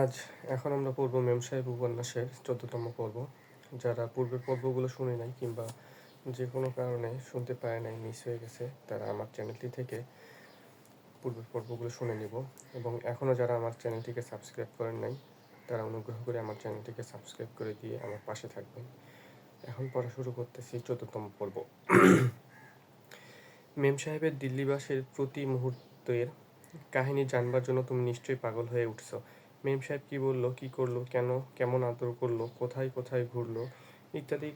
আজ এখন আমরা পড়ব মেম সাহেব উপন্যাসের চোদ্দতম পর্ব। যারা পূর্বের পর্বগুলো শুনে নাই কিংবা যে কোনো কারণে শুনতে পারে নাই মিস হয়ে গেছে, তারা আমার চ্যানেলটি থেকে পূর্বের পর্বগুলো শুনে নিব। এবং এখনও যারা আমার চ্যানেলটিকে সাবস্ক্রাইব করেন নাই, তারা অনুগ্রহ করে আমার চ্যানেলটিকে সাবস্ক্রাইব করে দিয়ে আমার পাশে থাকবেন। এখন পড়া শুরু করতেছি চোদ্দতম পর্ব। মেম সাহেবের দিল্লিবাসের প্রতি মুহূর্তের কাহিনী জানবার জন্য তুমি নিশ্চয়ই পাগল হয়ে উঠছো। মেম সাহেব কী বলল, কী করল, কেন, কেমন আদর করল, কোথায় কোথায় ঘুরলো, ইত্যাদি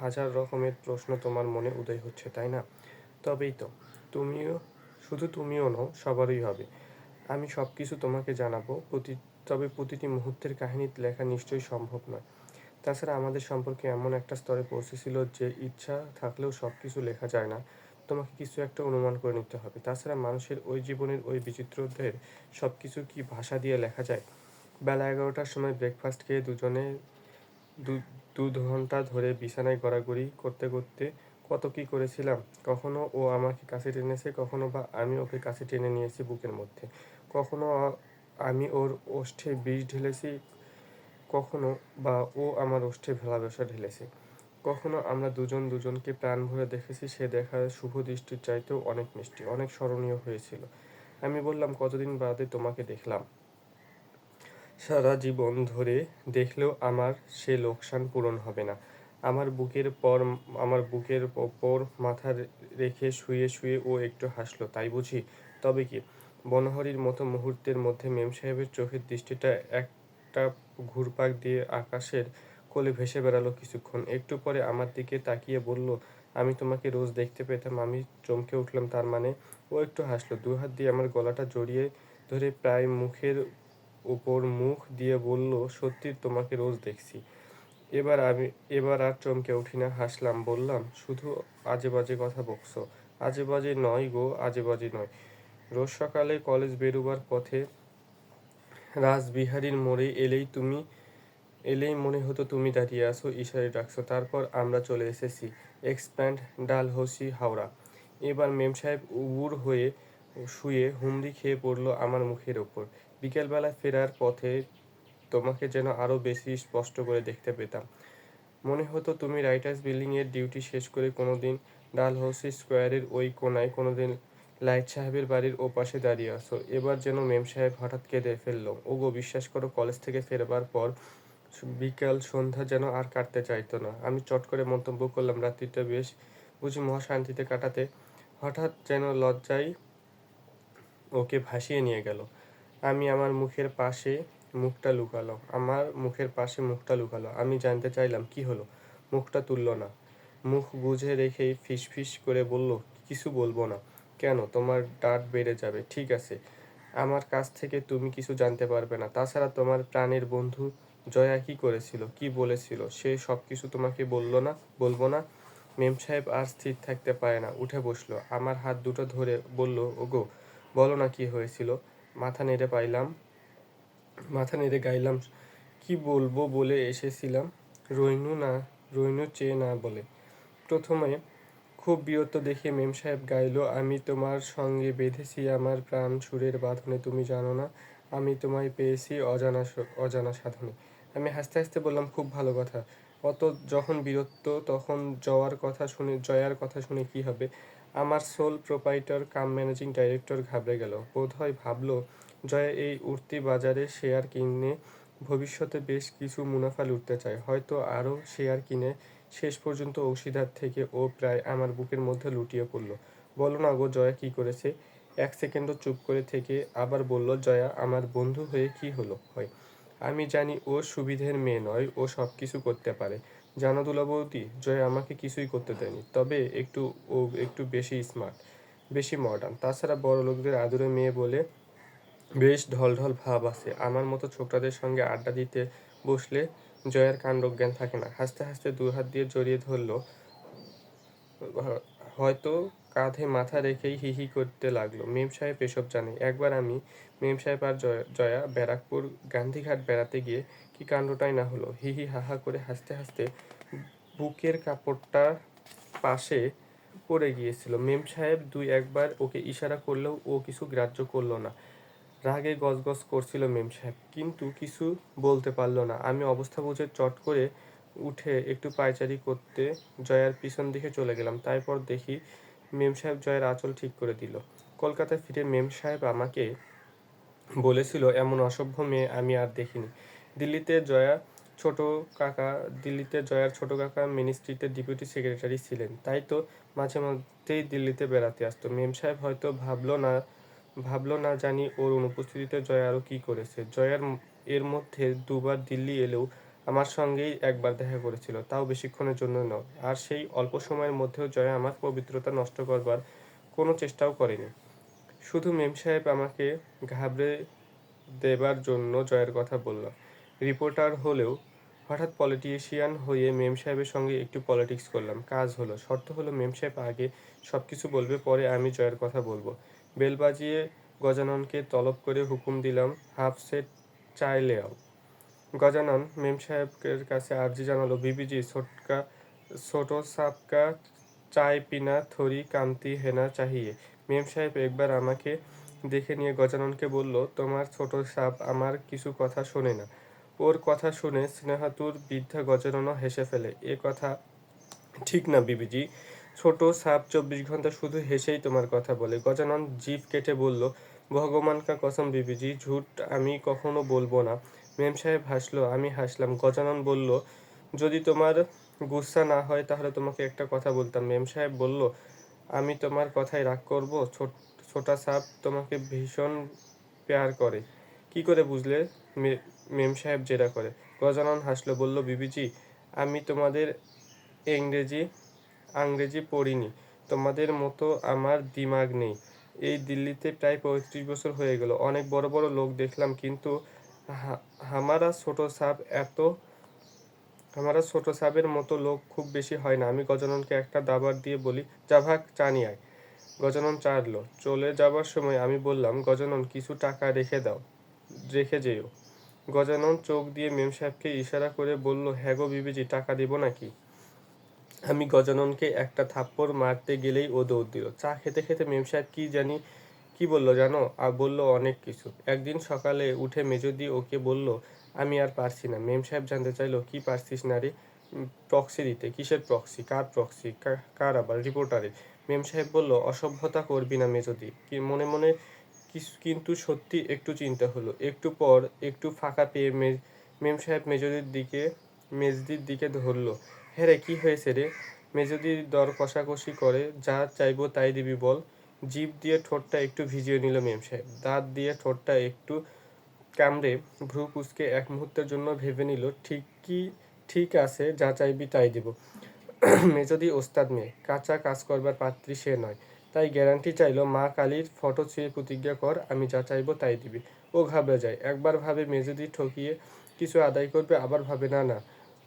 হাজার রকমের প্রশ্ন তোমার মনে উদয় হচ্ছে, তাই না? তবেই তো, তুমিও, শুধু তুমিও নও, সবারই হবে। আমি সব কিছু তোমাকে জানাব, প্রতি, তবে প্রতিটি মুহূর্তের কাহিনী লেখা নিশ্চয়ই সম্ভব নয়। তাছাড়া আমাদের সম্পর্কে এমন একটা স্তরে পৌঁছেছিল যে ইচ্ছা থাকলেও সব কিছু লেখা যায় না। তোমাকে কিছু একটা অনুমান করে নিতে হবে। তাছাড়া মানুষের ওই জীবনের ওই বিচিত্রদের সব কিছু কি ভাষা দিয়ে লেখা যায়? বেলা এগারোটার সময় ব্রেকফাস্ট খেয়ে দুজনে দু দু ঘণ্টা ধরে বিছানায় গড়াগড়ি করতে করতে কত কি করেছিলাম? কখনো ও আমাকে কাছে টেনেছে কখনো বা আমি ওকে কাছে টেনে নিয়েছি বুকের মধ্যে। কখনো আমি ওর ওষ্ঠে বিষ ঢেলেছি, কখনো বা ও আমার ওষ্ঠে ভালোবাসা ঢেলেছে। কখনো আমরা দুজন দুজনকে প্রাণ ভরে দেখেছি, সে দেখা শুভ দৃষ্টির চাইতেও অনেক মিষ্টি, অনেক স্মরণীয় হয়েছিল। আমি বললাম, কতদিন বাদে তোমাকে দেখলাম? সারা জীবন ধরে দেখলেও আমার সে লোকসান পূরণ হবে না। আমার বুকের পর, আমার বুকের ওপর মাথা রেখে শুয়ে শুয়ে ও একটু হাসলো, তাই বুঝি? তবে কি? বনহরির মতো মুহূর্তের মধ্যে মেম সাহেবের চোখের দৃষ্টিটা একটা ঘুরপাক দিয়ে আকাশের কোলে ভেসে বেড়ালো কিছুক্ষণ। একটু পরে আমার দিকে তাকিয়ে বলল, আমি তোমাকে রোজ দেখতে পেতাম, আমি চমকে উঠলাম। তার মানে ও একটু হাসলো। দু হাত দিয়ে আমার গলাটা জড়িয়ে ধরে প্রায় মুখের উপর মুখ দিয়ে বলল, সত্যি তোমাকে রোজ দেখছি। এবার আমি, এবার আর চমকে উঠি না। হাসলাম, বললাম, শুধু আজে বাজে কথা বকছো। আজে বাজে নয় গো আজে বাজে নয়। রোজ সকালে কলেজ বেরোবার পথে রাসবিহারীর মোড়ে এলেই তুমি, এলেই মনে হতো তুমি দাঁড়িয়ে আসো ইশারে ডাকছো। তারপর আমরা চলে এসেছি, এক্সপ্যান্ড ডালহসি হাওড়া। এবার মেম সাহেব উবুর হয়ে শুয়ে হুমড়ি খেয়ে পড়ল আমার মুখের ওপর। বিকেলবেলা ফেরার পথে তোমাকে যেন আরও বেশি স্পষ্ট করে দেখতে পেতাম। মনে হতো তুমি রাইটার্স বিল্ডিংয়ের ডিউটি শেষ করে কোনো দিন ডালহৌসি স্কোয়ারের ওই কোনায় কোনো দিন লাইট সাহেবের বাড়ির ও পাশে দাঁড়িয়ে আসো এবার যেন মেম সাহেব হঠাৎ কেঁদে ফেলল। ওগো, বিশ্বাস করো, কলেজ থেকে ফেরবার পর বিকাল সন্ধ্যা যেন আর কাটতে চাইতো না। আমি চট করে মন্তব্য করলাম, রাত্রিটা বেশ বুঝি মহাশান্তিতে কাটাতে। হঠাৎ যেন লজ্জায় ওকে ভাসিয়ে নিয়ে গেল। আমি আমার মুখের পাশে মুখটা লুকালো। আমার মুখের পাশে মুখটা লুকালো। আমি জানতে চাইলাম, কি হলো? মুখটা তুলল না। মুখ বুঝে রেখেই ফিস ফিস করে বলল, কিছু বলব না। কেন? তোমার ডাট বেড়ে যাবে। ঠিক আছে। আমার কাছ থেকে তুমি কিছু জানতে পারবে না। তাছাড়া তোমার প্রাণের বন্ধু জয়া কি করেছিল? কি বলেছিল? সে সব কিছু তোমাকে বলল না? বলব না? মেম সাহেব আর স্থির থাকতে পারে না। উঠে বসল। আমার হাত দুটো ধরে বলল, ওগো, বলো না কি হয়েছিল? মাথা নেড়ে পাইলাম। মাথা নেড়ে গাইলাম, কি বলব? বলে এসেছিলাম। রইনু না, রইনু চেয়ে না বলে। প্রথমে খুব বিরক্ত দেখে মেম সাহেব গাইল, আমি তোমার সঙ্গে বেঁধেছি আমার প্রাণ সুরের বাঁধনে, তুমি জানো না, আমি তোমায় পেয়েছি অজানা অজানা সাধনে। আমি হাসতে হাসতে বললাম, খুব ভালো কথা। অত যখন বিরক্ত, তখন জয়ার কথা শুনে, জয়ার কথা শুনে কি হবে? আমার sole proprietor cum managing director ঘাবড়ে গেল। বোধহয় ভাবলো, জয়া এই উঠতি বাজারে শেয়ার কিনে ভবিষ্যতে বেশ কিছু মুনাফা লুটতে চায়। হয়তো আরও শেয়ার কিনে শেষ পর্যন্ত অংশীদার থেকে ও প্রায় আমার বুকের মধ্যে লুটিয়ে পড়ল। বলো না গো জয়া কি করেছে? এক সেকেন্ডও চুপ করে থেকে আবার বলল, জয়া, আমার বন্ধু হয়ে কি হলো? হয়, আমি জানি ও সুবিধের মেয়ে নয়, ও সব কিছু করতে পারে। জানো দুলাবতী, জয় আমাকে কিছুই করতে দেয়নি। তবে একটু ও একটু বেশি স্মার্ট বেশি মডার্ন তাছাড়া বড় লোকদের আদরে মেয়ে বলে বেশ ঢল ঢল ভাব আছে। আমার মতো ছোকরাদের সঙ্গে আড্ডা দিতে বসলে জয়ের কাণ্ডজ্ঞান থাকে না। হাসতে হাসতে দু হাত দিয়ে জড়িয়ে ধরলো। হয়তো কাঁধে মাথা রেখেই হি হি করতে লাগল। মেম সাহেব এসব জানে। একবার আমি মেম সাহেব আর জয়া ব্যারাকপুর গান্ধীঘাট বেড়াতে গিয়ে কি কাণ্ডটাই না হলো। হি হি হাহা করে হাসতে হাসতে বুকের কাপড়টা পাশে পড়ে গিয়েছিল। মেম সাহেব দুই একবার ওকে ইশারা করলেও ও কিছু গ্রাহ্য করল না। রাগে গজগজ করছিল মেম সাহেব, কিন্তু কিছু বলতে পারল না। আমি অবস্থা বুঝে চট করে উঠে একটু পায়চারি করতে জয়ার পিছন দিকে চলে গেলাম। তারপর দেখি মেম সাহেব জয়ের আঁচল ঠিক করে দিল। কলকাতায় ফিরে মেম সাহেব আমাকে বলেছিল, এমন অসভ্য মেয়ে আমি আর দেখিনি। দিল্লিতে জয়া, ছোট কাকা, দিল্লিতে জয়ার ছোট কাকা মিনিস্ট্রিতে ডেপুটি সেক্রেটারি ছিলেন। তাই তো মাঝে মধ্যেই দিল্লিতে বেড়াতে আসতো। মেম সাহেব হয়তো ভাবলো না ভাবলো না জানি ওর অনুপস্থিতিতে জয়া আরও কী করেছে। জয়ার এর মধ্যে দুবার দিল্লি এলেও আমার সঙ্গেই একবার দেখা করেছিল, তাও বেশিক্ষণের জন্য নয়। আর সেই অল্প সময়ের মধ্যেও জয়া আমার পবিত্রতা নষ্ট করবার কোনো চেষ্টাও করেনি। শুধু মেম সাহেব আমাকে ঘাবড়ে দেবার জন্য জয়ের কথা বললাম রিপোর্টার হলেও হঠাৎ পলিটিশিয়ান হয়ে মেম সাহেবের সঙ্গে একটু পলিটিক্স করলাম। কাজ হলো, শর্ত হলো মেম সাহেব আগে সব কিছু বলবে, পরে আমি জয়ের কথা বলব। বেল বাজিয়ে গজাননকে তলব করে হুকুম দিলাম, হাফ সেট চায় লেয়াও। গজানন মেম সাহেবের কাছে আর্জি জানালো, বিবিজি ছোটকা ছোট সাপকা চায় পিনা, থরি, কান্তি, হেনা চাহিয়ে। মেম সাহেব একবার আমাকে দেখে নিয়ে গজাননকে বলল, তোমার ছোট সাপ আমার কিছু কথা শোনে না। ওর কথা শুনে স্নেহাতুর বৃদ্ধা গজাননও হেসে ফেলে, এ কথা ঠিক না বিবিজি। ছোট সাপ চব্বিশ ঘণ্টা শুধু হেসেই তোমার কথা বলে। গজানন জিভ কেটে বলল, ভগবান কা কসম বিবিজি, ঝুট আমি কখনো বলব না। মেম সাহেব হাসলো, আমি হাসলাম। গজানন বলল, যদি তোমার গুসা না হয় তাহলে তোমাকে একটা কথা বলতাম। মেম সাহেব বলল, আমি তোমার কথায় রাগ করব? ছোট সাপ তোমাকে ভীষণ প্যার করে। কি করে বুঝলে মেম সাহেব জেরা করে। গজানন হাসলো, বলল, বিবিজি, আমি তোমাদের ইংরেজি আংরেজি পড়িনি। তোমাদের মতো আমার দিমাগ নেই। এই দিল্লিতে প্রায় পঁয়ত্রিশ বছর হয়ে গেল। অনেক বড় বড় লোক দেখলাম, কিন্তু হামারা ছোট সাপ এত, হামারা ছোট সাপের মতো লোক খুব বেশি হয় না। আমি গজাননকে একটা দাবার দিয়ে বলি, যা ভাগ, চা আয়। গজানন চাড়লো চলে যাবার সময় আমি বললাম, গজানন, কিছু টাকা রেখে দাও, রেখে যেও। গজানন চোখ দিয়ে মেম সাহেবকে ইশারা করে বলল হ্যাঁ গো বিবিজি, টাকা দেবো নাকি? আমি গজাননকে একটা থাপ্পড় মারতে গেলেই ও দৌড় দিল। চা খেতে খেতে মেম সাহেব কি জানি, কি বলল জানো? আর বলল অনেক কিছু। একদিন সকালে উঠে মেজদি ওকে বলল, আমি আর পারছি না। মেম সাহেব জানতে চাইলো, কি পারছিস না রে প্রক্সি দিতে। কিসের প্রক্সি কার প্রক্সি কার আবার? রিপোর্টারে মেম সাহেব বলল, অসভ্যতা করবি না মেজদি। কি, মনে মনে কিন্তু সত্যি একটু চিন্তা হলো। একটু পর একটু ফাঁকা পেয়ে মেম সাহেব মেজদির দিকে মেজদির দিকে ধরলো। হ্যাঁ রে, কি হয়েছে রে? মেজদির দর কষাকষি করে, যা চাইব তাই দিবি বল। জিভ দিয়ে ঠোঁটটা একটু ভিজিয়ে নিল মেম সাহেব। দাঁত দিয়ে ঠোঁটটা একটু কামড়ে ভ্রু কুচকে এক মুহূর্তের জন্য ভেবে নিল, ঠিক কি, ঠিক আছে, যা চাইবি তাই দিব। মেজদি ওস্তাদ মেয়ে, কাঁচা কাজ করবার পাত্রী সে নয়। তাই গ্যারান্টি চাইলো মা কালীর ফটো ছুঁয়ে প্রতিজ্ঞা কর, আমি যা চাইব তাই দিবি। ও ঘাবড়ে যায়। একবার ভাবে মেজদি ঠকিয়ে কিছু আদায় করবে, আবার ভাবে না না।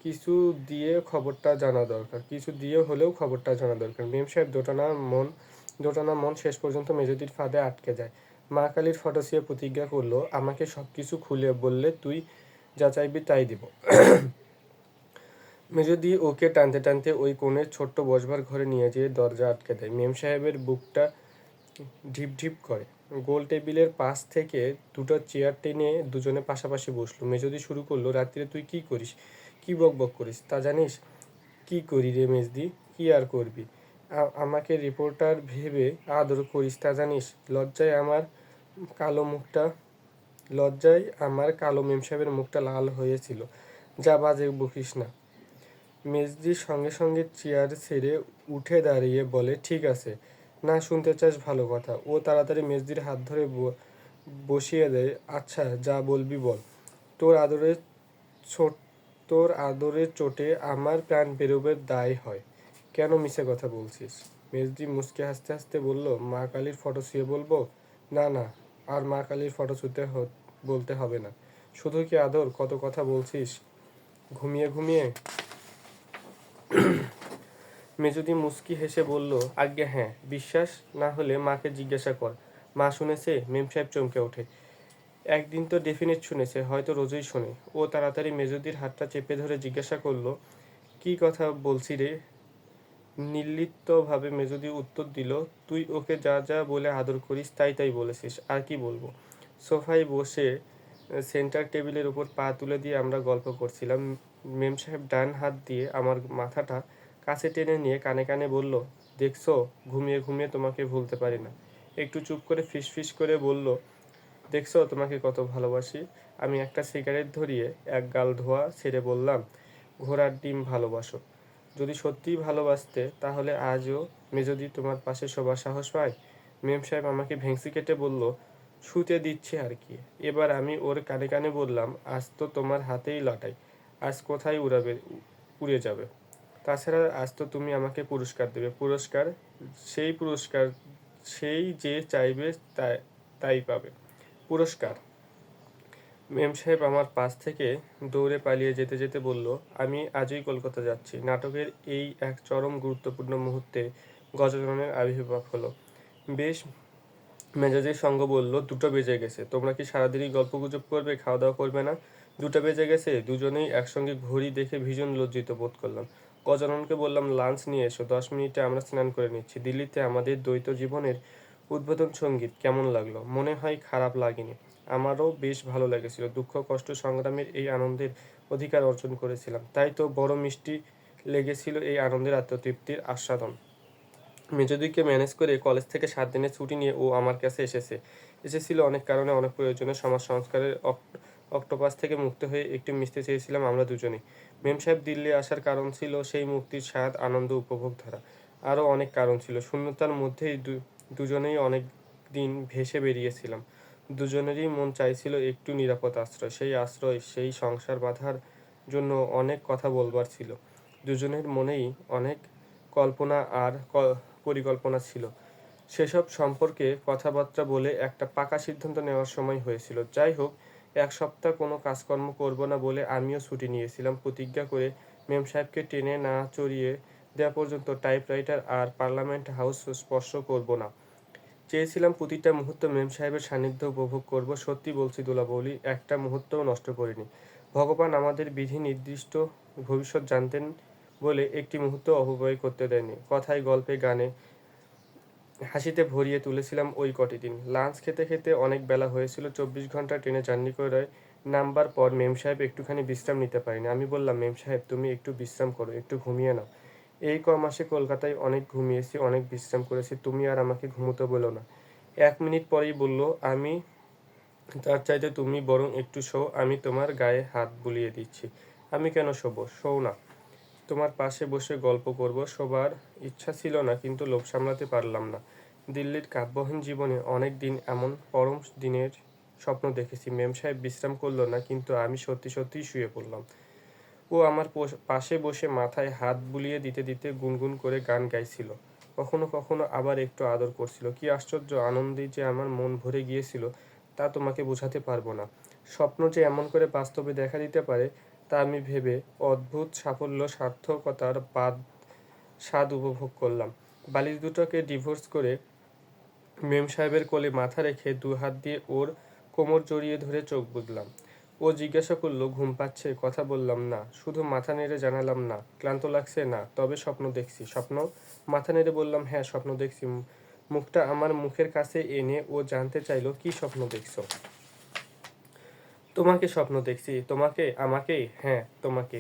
কিছু দিয়ে খবরটা জানা দরকার। কিছু দিয়ে হলেও খবরটা জানা দরকার। মেম সাহেব দোটানা মন দোটানা মন শেষ পর্যন্ত মেজদির ফাঁদে আটকে যায়। মা কালীর ফটো ছুঁয়ে প্রতিজ্ঞা করল, আমাকে সব কিছু খুলে বললে তুই যা চাইবি তাই দিব। মেজদি ওকে টানতে টানতে ওই কোণের ছোট্ট বসবার ঘরে নিয়ে যেয়ে দরজা আটকে দেয়, মেম সাহেবের বুকটা ঢিপ ঢিপ করে। গোল টেবিলের পাশ থেকে দুটো চেয়ার টেনে দুজনে পাশাপাশি বসল। মেজদি শুরু করল রাত্রিরে তুই কি করিস? কি বক বক করিস? তা জানিস? কি করি রে মেজদি? কি আর করবি? আমাকে রিপোর্টার ভেবে আদর করিস, তা জানিস? লজ্জায় আমার কালো মুখটা, লজ্জায় আমার কালো মেম সাহেবের মুখটা লাল হয়েছিল। যা বাজে বকিস না। মেজদির সঙ্গে সঙ্গে চেয়ার ছেড়ে উঠে দাঁড়িয়ে বলে, ঠিক আছে। না, শুনতে চাস ভালো কথা। ও তাড়াতাড়ি মেজদির হাত ধরে বসিয়ে দেয় আচ্ছা যা বলবি বল। তোর আদরের ছোট, তোর আদরের চোটে আমার প্রাণ বেরোবে, দায় হয়। কেন মিছে কথা বলছিস? মেজদি মুসকে হাসতে হাসতে বলল, মা কালীর ফটো ছুঁয়ে বলব? না না, আর মা কালীর ফটো হ- বলতে হবে না। শুধু কি আদর, কত কথা বলছিস? ঘুমিয়ে ঘুমিয়ে? মেজদি মুস্কি হেসে বলল, আজ্ঞে হ্যাঁ বিশ্বাস না হলে মাকে জিজ্ঞাসা কর। মা শুনেছে, মেম সাহেব চমকে ওঠে। একদিন তো ডেফিনেট শুনেছে, হয়তো রোজই শোনে। ও তাড়াতাড়ি মেজদির হাতটা চেপে ধরে জিজ্ঞাসা করল, কি কথা বলছি রে? নির্লিপ্তভাবে মেজদি উত্তর দিল, তুই ওকে যা যা বলে আদর করিস, তাই তাই বলেছিস, আর কি বলব? সোফায় বসে সেন্টার টেবিলের উপর পা তুলে দিয়ে আমরা গল্প করছিলাম। মেম সাহেব ডান হাত দিয়ে আমার মাথাটা কাছে টেনে নিয়ে কানে কানে বলল, দেখছ, ঘুমিয়ে ঘুমিয়ে তোমাকে ভুলতে পারি না। একটু চুপ করে ফিস ফিস করে বলল, দেখছ, তোমাকে কত ভালোবাসি। আমি একটা সিগারেট ধরিয়ে এক গাল ধোয়া ছেড়ে বললাম, ঘোড়ার ডিম ভালোবাসো। যদি সত্যিই ভালোবাসতে, তাহলে আজও মেজদি তোমার পাশে শোবার সাহস পায়? মেম সাহেব আমাকে ভেংসি কেটে বলল, শুতে দিচ্ছে আর কি। এবার আমি ওর কানে কানে বললাম, আজ তো তোমার হাতেই লটাই। আজ কোথায় উড়াবে, উড়ে যাবে। তাছাড়া আজ তো তুমি আমাকে পুরস্কার দেবে। পুরস্কার, সেই পুরস্কার, সেই যে চাইবে তাই তাই পাবে। পুরস্কার। মেম সাহেব আমার পাশ থেকে দৌড়ে পালিয়ে যেতে যেতে বলল, আমি আজই কলকাতা যাচ্ছি। নাটকের এই এক চরম গুরুত্বপূর্ণ মুহূর্তে গজাননের আবির্ভাব হলো। বেশ মেজাজের সঙ্গ বলল, দুটো বেজে গেছে। তোমরা কি সারাদিনই গল্পগুজব করবে খাওয়া দাওয়া করবে না? দুটো বেজে গেছে, দুজনেই একসঙ্গে ঘড়ি দেখে ভীষণ লজ্জিত বোধ করলাম। গজাননকে বললাম, লাঞ্চ নিয়ে এসো, দশ মিনিটে আমরা স্নান করে নিচ্ছি। দিল্লিতে আমাদের দ্বৈত জীবনের উদ্বোধন সংগীত কেমন লাগল? মনে হয় খারাপ লাগেনি। আমারও বেশ ভালো লেগেছিল। দুঃখ, কষ্ট, সংগ্রামের এই আনন্দের অধিকার অর্জন করেছিলাম। তাই তো বড় মিষ্টি লেগেছিল এই আনন্দের আত্মতৃপ্তির আস্বাদন। মেজদিকে ম্যানেজ করে কলেজ থেকে সাত দিনের ছুটি নিয়ে ও আমার কাছে এসেছে। এসেছিল অনেক কারণে, অনেক প্রয়োজনে সমাজ সংস্কারের অক্টোপাস থেকে মুক্ত হয়ে একটি মিশতে চেয়েছিলাম আমরা দুজনেই। মেম সাহেব দিল্লি আসার কারণ ছিল সেই মুক্তির স্বাদ, আনন্দ, উপভোগ ধারা। আরও অনেক কারণ ছিল। শূন্যতার মধ্যেই দুজনেই অনেক দিন ভেসে বেরিয়েছিলাম। দুজনেরই মন চাইছিল একটু নিরাপদ আশ্রয়। সেই আশ্রয়, সেই সংসার বাঁধার জন্য অনেক কথা বলবার ছিল। দুজনের মনেই অনেক কল্পনা আর পরিকল্পনা ছিল। সেসব সম্পর্কে কথাবার্তা বলে একটা পাকা সিদ্ধান্ত নেওয়ার সময় হয়েছিল। যাই হোক এক সপ্তাহ কোনো কাজকর্ম করব না বলে আমিও ছুটি নিয়েছিলাম। প্রতিজ্ঞা করে মেম সাহেবকে টেনে না চড়িয়ে দেওয়া পর্যন্ত টাইপরাইটার আর পার্লামেন্ট হাউস স্পর্শ করব না। চেয়েছিলাম প্রতিটা মুহূর্ত মেম সাহেবের সান্নিধ্য উপভোগ করব। সত্যি বলছি দুলাবলি, একটা মুহূর্তও নষ্ট করিনি। ভগবান আমাদের বিধি নির্দিষ্ট ভবিষ্যৎ জানতেন বলে একটি মুহূর্ত অপব্যয় করতে দেয়নি কথায় গল্পে গানে হাসিতে ভরিয়ে তুলেছিলাম ওই কটি দিন। লাঞ্চ খেতে খেতে অনেক বেলা হয়েছিল, চব্বিশ ঘণ্টা ট্রেনে জার্নি করে নামবার পর মেম সাহেব একটুখানি বিশ্রাম নিতে পারিনি। আমি বললাম, মেম সাহেব, তুমি একটু বিশ্রাম করো, একটু ঘুমিয়ে নাও। এই ক মাসে কলকাতায় অনেক ঘুমিয়েছি, অনেক বিশ্রাম করেছি, তুমি আর আমাকে ঘুমোতে বলো না। এক মিনিট পরেই বলল, আমি তার চাইতে তুমি বরং একটু শো, আমি তোমার গায়ে হাত বুলিয়ে দিচ্ছি। আমি কেন শোবো? শোও না। তোমার পাশে বসে গল্প করব, সবার ইচ্ছা ছিল না, কিন্তু লোভ সামলাতে পারলাম না। দিল্লির কাব্যহীন জীবনে অনেক দিন এমন পরম দিনের স্বপ্ন দেখেছি। মেম সাহেব বিশ্রাম করল না, কিন্তু আমি সত্যি সত্যিই শুয়ে পড়লাম। ও আমার পাশে বসে মাথায় হাত বুলিয়ে দিতে দিতে গুনগুন করে গান গাইছিল। কখনো কখনো আবার একটু আদর করছিল। কি আশ্চর্য আনন্দে যে আমার মন ভরে গিয়েছিল, তা তোমাকে বোঝাতে পারব না। স্বপ্ন যে এমন করে বাস্তবে দেখা দিতে পারে তা আমি ভেবে অদ্ভুত সাফল্য, সার্থকতার বাদ, স্বাদ উপভোগ করলাম। বালিশ দুটোকে ডিভোর্স করে মেম সাহেবের কোলে মাথা রেখে দু হাত দিয়ে ওর কোমর জড়িয়ে ধরে চোখ বুঝলাম ও জিজ্ঞাসা করল, ঘুম পাচ্ছে? কথা বললাম না। শুধু মাথা নেড়ে জানালাম না। ক্লান্ত লাগছে না? তবে স্বপ্ন দেখছি। স্বপ্ন? মাথা নেড়ে বললাম হ্যাঁ স্বপ্ন দেখছি। মুখটা আমার মুখের কাছে এনে ও জানতে চাইলো, কি স্বপ্ন দেখছ? তোমাকে স্বপ্ন দেখছি, তোমাকে, আমাকে হ্যাঁ তোমাকে।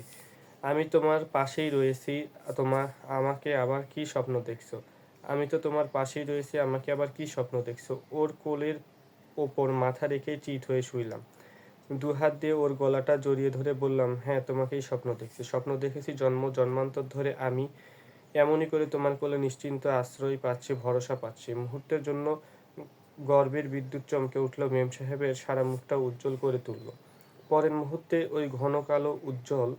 আমি তোমার পাশেই রয়েছি তোমার আমাকে আবার কি স্বপ্ন দেখছ? আমি তো তোমার পাশেই রয়েছি, আমাকে আবার কি স্বপ্ন দেখছ? ওর কোলের ওপর মাথা রেখে চিট হয়ে শুইলাম। দু হাত দিয়ে ওর গলাটা জড়িয়ে ধরে বললাম হ্যাঁ তোমাকেই স্বপ্ন দেখছি। স্বপ্ন দেখেছি জন্ম, জন্মান্তর ধরে আমি এমনই করে তোমার কোলে নিশ্চিন্ত আশ্রয় পাচ্ছি, ভরসা পাচ্ছি। মুহূর্তের জন্য গর্বের বিদ্যুৎ চমকে উঠল মেম সাহেবের সারা মুখটা উজ্জ্বল করে তুলল। পরের মুহূর্তে ওই ঘন কালো উজ্জ্বল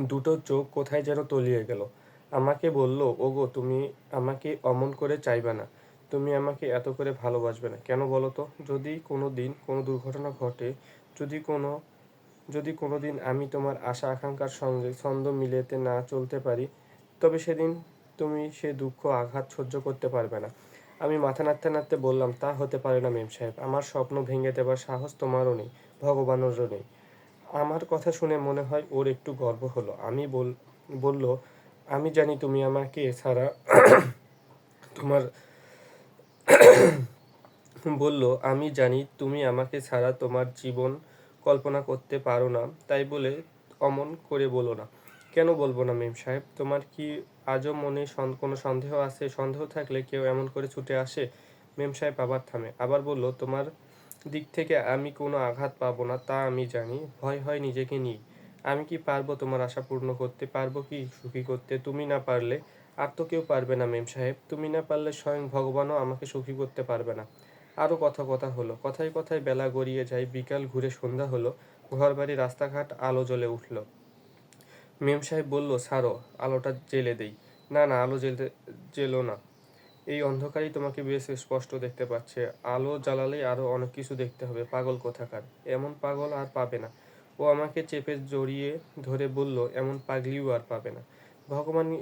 দুটো চোখ কোথায় যেন তলিয়ে গেল। আমাকে বলল, ওগো, তুমি আমাকে অমন করে চাইবে না। তুমি আমাকে এত করে ভালোবাসবে না। কেন বলো তো? যদি কোনো দিন কোনো দুর্ঘটনা ঘটে, যদি কোনো যদি কোনো দিন আমি তোমার আশা আকাঙ্ক্ষার সঙ্গে ছন্দ মিলেতে না চলতে পারি, তবে সেদিন তুমি সে দুঃখ আঘাত সহ্য করতে পারবে না। আমি মাথা নাড়তে নাড়তে বললাম, তা হতে পারে না মেম সাহেব, আমার স্বপ্ন ভেঙে দেবার সাহস তোমারও নেই, ভগবানেরও নেই। আমার কথা শুনে মনে হয় ওর একটু গর্ব হলো। আমি বল, বলল, আমি জানি তুমি আমাকে ছাড়া তোমার, বলল, আমি জানি তুমি আমাকে ছাড়া তোমার জীবন কল্পনা করতে পারো না, তাই বলে অমন করে বলো না। কেন বলব না, মেম সাহেব? তোমার কি আজও মনে কোনো সন্দেহ আছে? সন্দেহ থাকলে কেউ এমন করে ছুটে আসে? মেম সাহেব আবার থামে। আবার বলল, তোমার দিক থেকে আমি কোনো আঘাত পাবো না, তা আমি জানি। ভয় হয় নিজেকে নিই আমি কি পারব তোমার আশা পূর্ণ করতে? পারব কি সুখী করতে? তুমি না পারলে আর তো কেউ পারবে না, মেম সাহেব। তুমি না পারলে স্বয়ং ভগবানও আমাকে সুখী করতে পারবে না। আরও কথা কথা হলো। কথায় কথায় বেলা গড়িয়ে যায়। বিকাল ঘুরে সন্ধ্যা হলো। ঘর বাড়ি রাস্তাঘাট আলো জ্বলে উঠল। মেম সাহেব বলল, ছাড়ো, আলোটা জেলে দেই। না না, আলো জ্বেলতে জেলো না। এই অন্ধকারই তোমাকে বেশ স্পষ্ট দেখতে পাচ্ছে। আলো জ্বালালেই আরও অনেক কিছু দেখতে হবে। পাগল কোথাকার? এমন পাগল আর পাবে না। ও আমাকে চেপে জড়িয়ে ধরে বলল, এমন পাগলিও আর পাবে না। ভগবান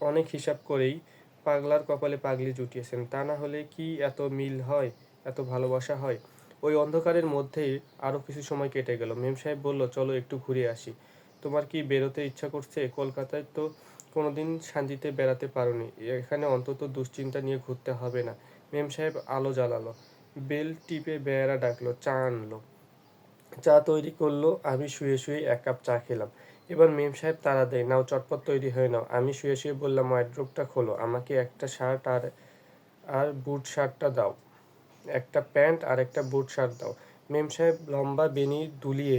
অনেক হিসাব করেই পাগলার কপালে পাগলি জুটিয়েছেন। তা না হলে কি এত মিল হয়? এত ভালোবাসা হয়? ওই অন্ধকারের মধ্যেই আরও কিছু সময় কেটে গেল। মেম সাহেব বলল, চলো একটু ঘুরে আসি। তোমার কি বেরোতে ইচ্ছা করছে কলকাতায়? তো কোনোদিন শান্তিতে বেড়াতে পারোনি। এখানে অন্তত দুশ্চিন্তা নিয়ে ঘুরতে হবে না। মেম সাহেব আলো জ্বালালো। বেল টিপে বেয়ারা ডাকলো, চা আনলো। চা তৈরি করল, আমি শুয়ে শুয়ে এক কাপ চা খেলাম। এবার মেম সাহেব তারা দেয়, নাও, চটপট তৈরি হয়ে নাও। আমি শুয়ে শুয়ে বললাম ওয়াইড্রোপটা খোলো, আমাকে একটা শার্ট আর আর বুট শার্টটা দাও। একটা প্যান্ট আর একটা বুট শার্ট দাও। মেম সাহেব লম্বা বেনি দুলিয়ে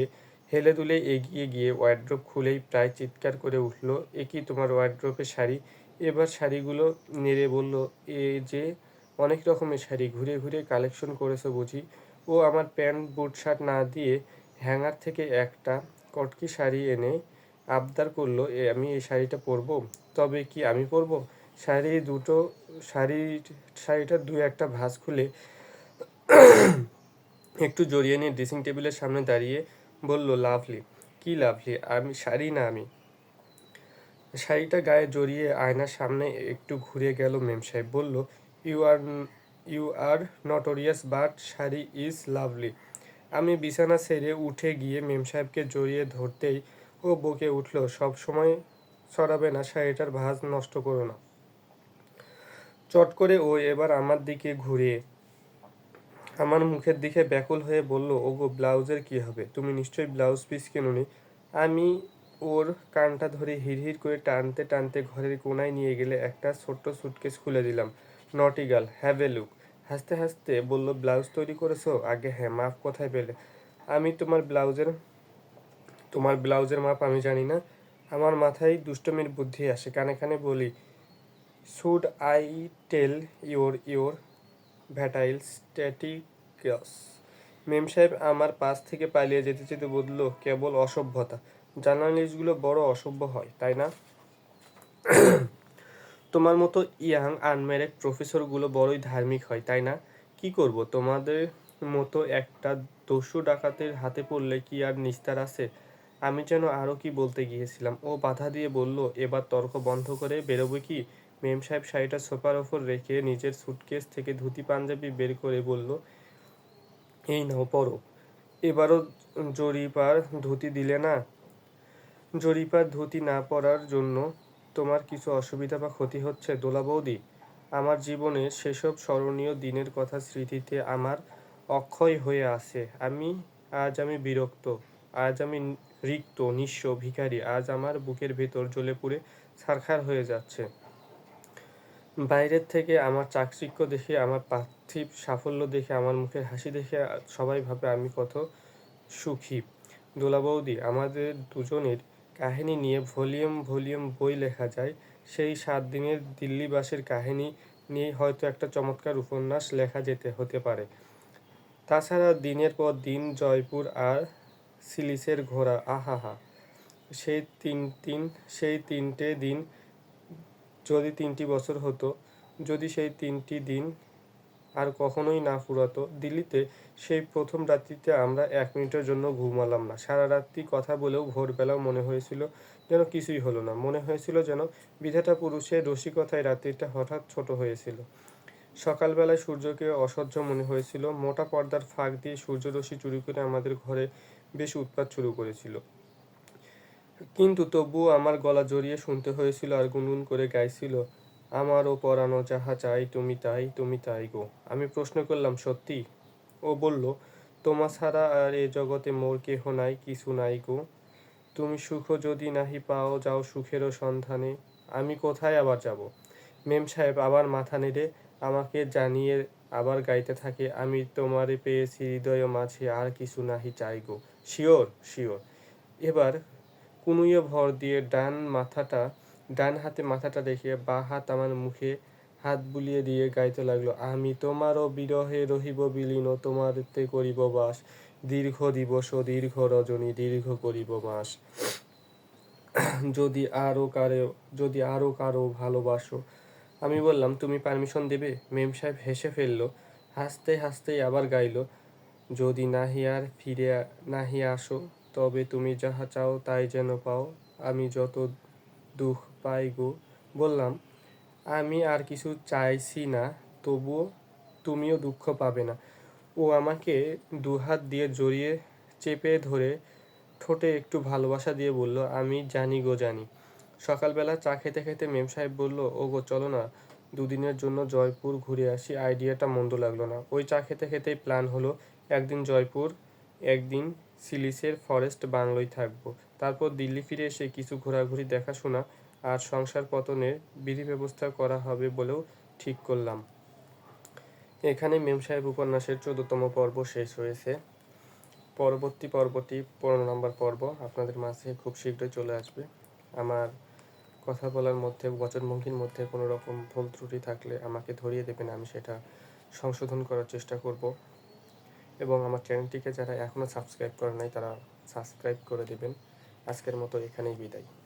হেলে দুলে এগিয়ে গিয়ে ওয়ার্ড্রোপ খুলেই প্রায় চিৎকার করে উঠল, এ কি তোমার ওয়ার্ড্রোপের শাড়ি? এবার শাড়িগুলো নেড়ে বলল, এ যে অনেক রকমের শাড়ি, ঘুরে ঘুরে কালেকশন করেছ বুঝি। ও আমার প্যান্ট, বুট, শার্ট না দিয়ে হ্যাঙ্গার থেকে একটা কটকি শাড়ি এনে আবদার করল আমি এই শাড়িটা পরবো? তবে কি আমি পরবো? শাড়ি দুটো, শাড়ি, শাড়িটার দু একটা ভাঁজ খুলে একটু জড়িয়ে নিয়ে ড্রেসিং টেবিলের সামনে দাঁড়িয়ে বলল, লাভলি, কি লাভলি? আমি শাড়ি না আমি? শাড়িটা গায়ে জড়িয়ে আয়নার সামনে একটু ঘুরে গেল মেম সাহেব। বলল you are you are notorious but sari is lovely আমি বিছানা ছেড়ে উঠে গিয়ে মেম সাহেবকে জড়িয়ে ধরতেই ও বকে উঠল, সব সময় সরাবে না, শাড়িটার ভাজ নষ্ট করো না। চট করে ও এবার আমার দিকে ঘুরে আমার মুখের দিকে ব্যাকুল হয়ে বলল, ওগো, ব্লাউজের কি হবে? তুমি নিশ্চয়ই ব্লাউজ পিস কেননি? আমি ওর কানটা ধরে হিড়হিড় করে টানতে টানতে ঘরের কোনায় নিয়ে গেলে একটা ছোট্ট সুটকেস খুলে দিলাম। নটি গার্ল হ্যাভ এ লুক হাসতে হাসতে বলল, ব্লাউজ তৈরি করেছ? আগে হ্যাঁ মাপ কোথায় পেলে? আমি তোমার ব্লাউজের তোমার ব্লাউজের মাপ আমি জানি না। আমার মাথায় দুষ্টমির বুদ্ধি আসে। কানে কানে বলি should I tell your your vital statistics memsahib আমার পাশ থেকে পালিয়ে যেতে যেতে বলল, কেবল অসভ্যতা। জার্নালিস্টগুলো বড় অসভ্য হয়, তাই না? তোমার মতো ইয়াং, আনম্যারেড প্রফেসরগুলো বড়ই ধার্মিক হয়, তাই না? কি করব? তোমাদের মতো একটা দস্যু ডাকাতের হাতে পড়লে কি আর নিস্তার আছে? আমি যেন আরও কি বলতে গিয়েছিলাম। ও বাধা দিয়ে বলল, এবার তর্ক বন্ধ করে বেরোবে কি? মেম সাহেব শাড়িটা সোফার ওপর রেখে নিজের সুটকেস থেকে ধুতি পাঞ্জাবি বের করে বলল, এই নাও, পরো। এবারও জরিপার ধুতি দিলে না? জরিপার ধুতি না পরার জন্য তোমার কিছু অসুবিধা বা ক্ষতি হচ্ছে, দোলা বৌদি? আমার জীবনের সেসব স্মরণীয় দিনের কথা স্মৃতিতে আমার অক্ষয় হয়ে আছে। আমি, আজ আমি বিরক্ত, আজ আমি রিক্ত, নিঃস্ব, ভিখারি, আজ আমার বুকের ভেতর জ্বলে পুড়ে ছারখার হয়ে যাচ্ছে। বাইরের থেকে আমার চাকচিক্য দেখে, আমার পার্থিব সাফল্য দেখে, আমার মুখের হাসি দেখে সবাই ভাবে আমি কত সুখী। দোলা বৌদি, আমাদের দুজনের কাহিনী নিয়ে ভলিউম ভলিউম বই লেখা যায়। সেই সাত দিনের দিল্লিবাসের কাহিনী নিয়ে হয়তো একটা চমৎকার উপন্যাস লেখা যেতে, হতে পারে। তাছাড়া দিনের পর দিন জয়পুর আর সিলিসের ঘোড়া, আহাহা। সেই তিন তিন, সেই তিনটে দিন যদি তিনটি বছর হতো, যদি সেই তিনটি দিন আর কখনোই না ফুরাতো, দিল্লিতে সেই প্রথম রাত্রিতে আমরা এক মিনিটের জন্য ঘুমালাম না। সারা রাত্রি কথা বলেও ভোরবেলাও মনে হয়েছিল যেন কিছুই হলো না। মনে হয়েছিল যেন বিধাতা পুরুষের রসিকতায় রাত্রিটা হঠাৎ ছোট হয়েছিল। সকালবেলায় সূর্যকে অসহ্য মনে হয়েছিল। মোটা পর্দার ফাঁক দিয়ে সূর্যরশ্মি চুরি করে আমাদের ঘরে বেশ উৎপাত শুরু করেছিল। কিন্তু তবুও আমার গলা জড়িয়ে শুনতে হয়েছিল আর গুনগুন করে গাইছিল আমারও পরানো যাহা চাই তুমি তাই তুমি তাই গো। আমি প্রশ্ন করলাম, সত্যি? ও বলল, তোমা ছাড়া আর এ জগতে মোর কেহ নাই, কিছু নাই গো। তুমি সুখ যদি নাহি পাও, যাও সুখেরও সন্ধানে। আমি কোথায় আবার যাব? মেম সাহেব আবার মাথা নেড়ে, আমাকে জানিয়ে আবার গাইতে থাকে, আমি তোমারে পেয়েছি হৃদয় মাঝে, আর কিছু নাহি চাই গো। Sure sure. এবার কুনুইয়ে ভর দিয়ে ডান মাথাটা, ডান হাতে মাথাটা রেখে বা হাত আমার মুখে হাত বুলিয়ে দিয়ে গাইতে লাগল, আমি তোমারও বিরহে রহিব বিলীন, তোমারতে করিব বাস। দীর্ঘ দিবস দীর্ঘ রজনী, দীর্ঘ করিব মাস। যদি আরও কারও, যদি আরও কারও ভালোবাসো। আমি বললাম, তুমি পারমিশন দেবে? মেম সাহেব হেসে ফেলল, হাসতে হাসতেই আবার গাইলো, যদি নাহি আর ফিরে, নাহি আসো তবে তুমি যাহা চাও তাই যেন পাও। আমি যত দুঃখ পাই গো, বললাম, আমি আর কিছু চাইছি না, তবুও তুমিও দুঃখ পাবে না। ও আমাকে দুহাত দিয়ে জড়িয়ে চেপে ধরে ঠোঁটে একটু ভালোবাসা দিয়ে বলল, আমি জানি গো, জানি। সকালবেলা চা খেতে খেতে মেম সাহেব বলল ও গো চলো না, দুদিনের জন্য জয়পুর ঘুরে আসি, আইডিয়াটা মন্দ লাগল না। ওই চা খেতে খেতেই প্ল্যান হলো, একদিন জয়পুর, একদিন সিলিসের ফরেস্ট বাংলোয় থাকব। তারপর দিল্লি ফিরে এসে কিছু ঘোরাঘুরি দেখাশোনা আর সংসার পতনের বিধি ব্যবস্থা করা হবে বলেও ঠিক করলাম। এখানে মেম সাহেব উপন্যাসের চোদ্দতম পর্ব শেষ হয়েছে। পরবর্তী পর্বটি পনেরো নম্বর পর্ব, আপনাদের মাঝে খুব শীঘ্রই চলে আসবে। আমার কথা বলার মধ্যে, বচনভঙ্গির মধ্যে কোনো রকম ভুল ত্রুটি থাকলে আমাকে ধরিয়ে দেবেন, আমি সেটা সংশোধন করার চেষ্টা করব। এবং আমার চ্যানেলটিকে যারা এখনও সাবস্ক্রাইব করে নাই, তারা সাবস্ক্রাইব করে দেবেন। আজকের মতো এখানেই বিদায়।